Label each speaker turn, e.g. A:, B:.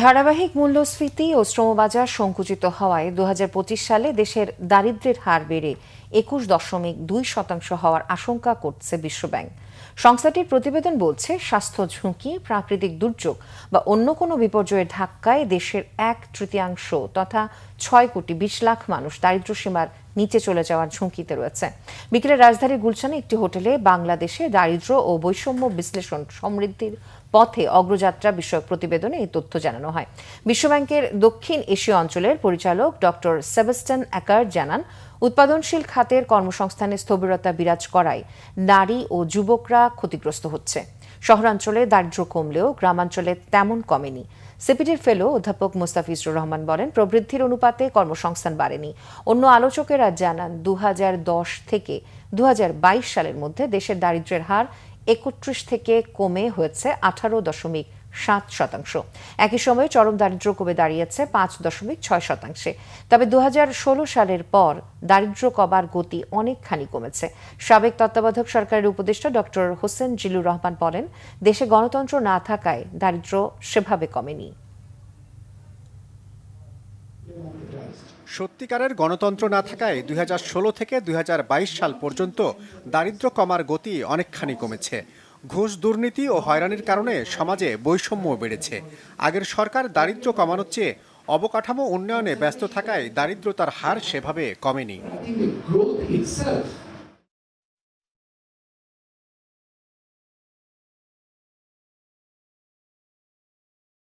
A: ধারাবাহিক মূল্যস্ফীতি ও শ্রমবাজার সংকুচিত হওয়ায় দু হাজার পঁচিশ সালে দেশের দারিদ্র্যের হার বেড়ে একুশ দশমিক দুই শতাংশ হওয়ার আশঙ্কা করছে বিশ্বব্যাংক। সংস্থাটির প্রতিবেদন বলছে, স্বাস্থ্য ঝুঁকি, প্রাকৃতিক দুর্যোগ বা অন্য কোনো বিপর্যয়ের ধাক্কায় দেশের এক তৃতীয়াংশ তথা ছয় কোটি বিশ লাখ মানুষ দারিদ্র্য সীমার নিচে চলে যাওয়ার ঝুঁকিতে রয়েছে। বিকেলে রাজধানীর গুলশানে একটি হোটেলে বাংলাদেশে দারিদ্র্য ও বৈষম্য বিশ্লেষণ সমৃদ্ধির পথে অগ্রযাত্রা বিষয়ক প্রতিবেদনে এই তথ্য জানানো হয়। বিশ্বব্যাংকের দক্ষিণ এশীয় অঞ্চলের পরিচালক ডক্টর সেবাস্টান অ্যাকার জানান, উৎপাদনশীল খাতের কর্মসংস্থানে স্থবিরতা বিরাজ করায় নারী ও যুবকরা ক্ষতিগ্রস্ত হচ্ছে। শহরাঞ্চলে দারিদ্র্য কমলেও গ্রামাঞ্চলে তেমন কমেনি। সিপিডির ফেলো অধ্যাপক মুস্তাফিজুর রহমান বলেন, প্রবৃদ্ধির অনুপাতে কর্মসংস্থান বাড়েনি। অন্য আলোচকেরা জানান দু হাজার দশ থেকে দু হাজার বাইশ সালের মধ্যে দেশের দারিদ্র্যের হার একত্রিশ থেকে কমে হয়েছে আঠারো দশমিক সাত শতাংশ। একই সময়ে চরম দারিদ্র্য কমে দাঁড়িয়েছে পাঁচ দশমিক ছয় শতাংশে। তবে দু হাজার ষোলো সালের পর দারিদ্র্য কবার গতি অনেকখানি কমেছে। সাবেক তত্ত্বাবধায়ক সরকারের উপদেষ্টা ডক্টর হোসেন জিলুর রহমান বলেন, দেশে গণতন্ত্র না থাকায় দারিদ্র্য সেভাবে কমেনি।
B: সত্যিকারের গণতন্ত্র না থাকায় দুই হাজার ষোলো থেকে দুই হাজার বাইশ সাল পর্যন্ত দারিদ্র্য কমার গতি অনেকখানি কমেছে। ঘুষ দুর্নীতি ও হয়রানির কারণে সমাজে বৈষম্য বেড়েছে। আগের সরকার দারিদ্র কমানোর চেয়ে অবকাঠামো উন্নয়নে ব্যস্ত থাকায় দারিদ্রতার হার সেভাবে কমেনি।